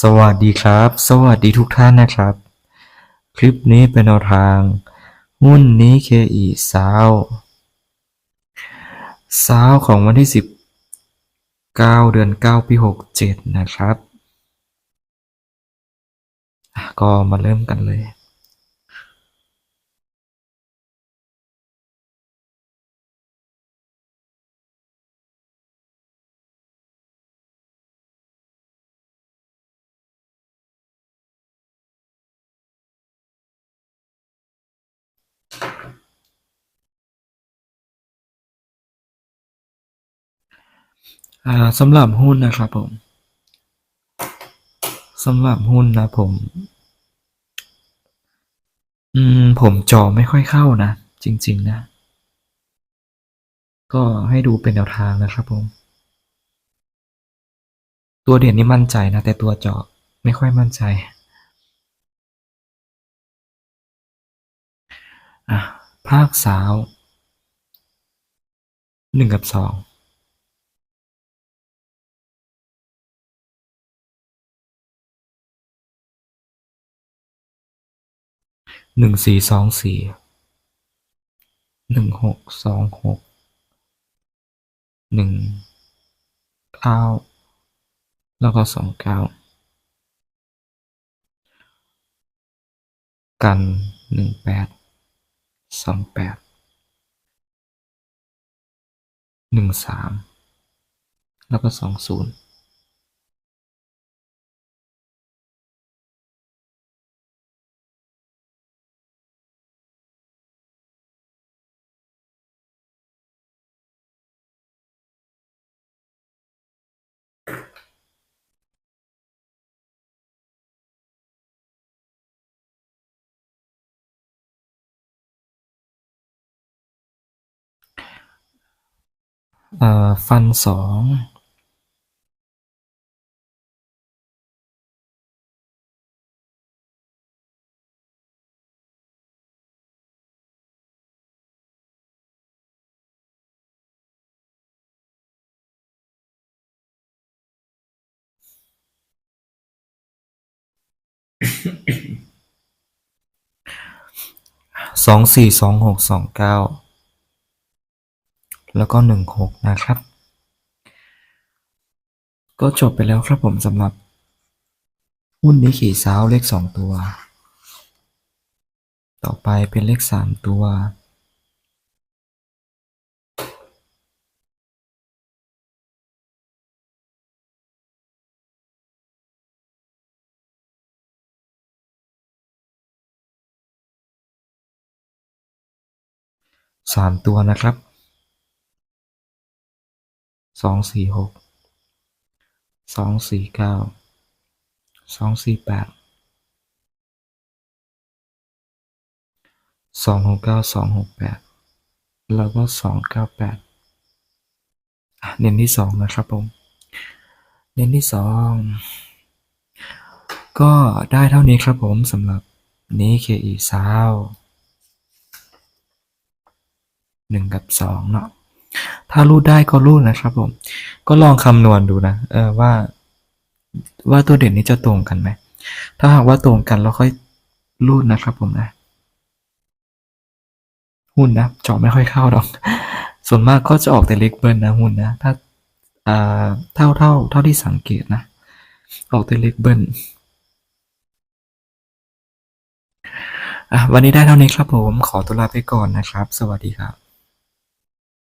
สวัสดีครับ สวัสดีทุกท่านนะครับ คลิปนี้เป็นแนวทาง หุ้นนี้เคอีสาวสาวของวันที่ 19 เดือน 9 ปี 67 นะครับ ก็มาเริ่มกันเลย สำหรับหุ้นนะครับผมสำหรับหุ้นนะผม อืม ผมจอไม่ค่อยเข้านะ จริง ๆ นะ ก็ให้ดูเป็นแนวทางนะครับผม ตัวเด่นนี่มั่นใจนะ แต่ตัวเจาะไม่ค่อยมั่นใจ อะภาคสาวหนึ่งกับสองหนึ่งสี่สองสี่หนึ่งหกสองหกหนึ่งเก้าแล้วก็สองเก้ากันหนึ่งแปด สองแปดหนึ่งสามแล้วก็สองศูนย์ เอ่อ ฟันสองสองสี่สองหกสองเก้า แล้วก็หนึ่งหกนะครับ ก็จบไปแล้วครับผมสำหรับ หุ้นนี้ขี่ซ้าเลขสองตัว ต่อไปเป็นเลขสามตัวสามตัวนะครับ สองสี่หกสองสี่เก้าสองสี่แปดสองหกเก้าสองหกแปดแล้วก็สองเก้าแปดเน้นที่สองนะครับผม เน้นที่สองก็ได้เท่านี้ครับผมสำหรับนี้เคอีซาวหนึ่งกับสองเนาะ ถ้ารูดได้ก็รูดนะครับผม ก็ลองคำนวณดูนะเออว่า ว่าตัวเด่นนี้จะตรงกันไหม ถ้าหากว่าตรงกันแล้วค่อยรูดนะครับผมนะ หุ้นนะเจาะไม่ค่อยเข้าหรอก ส่วนมากก็จะออกแต่เล็กเบิ้ลนนะหุ้นนะ ถ้าอ่าเท่าเท่าเท่าที่สังเกตนะ ออกแต่เล็กเบิ้ลอะวันนี้ได้เท่านี้ครับผม ขอตัวลาไปก่อนนะครับ สวัสดีครับ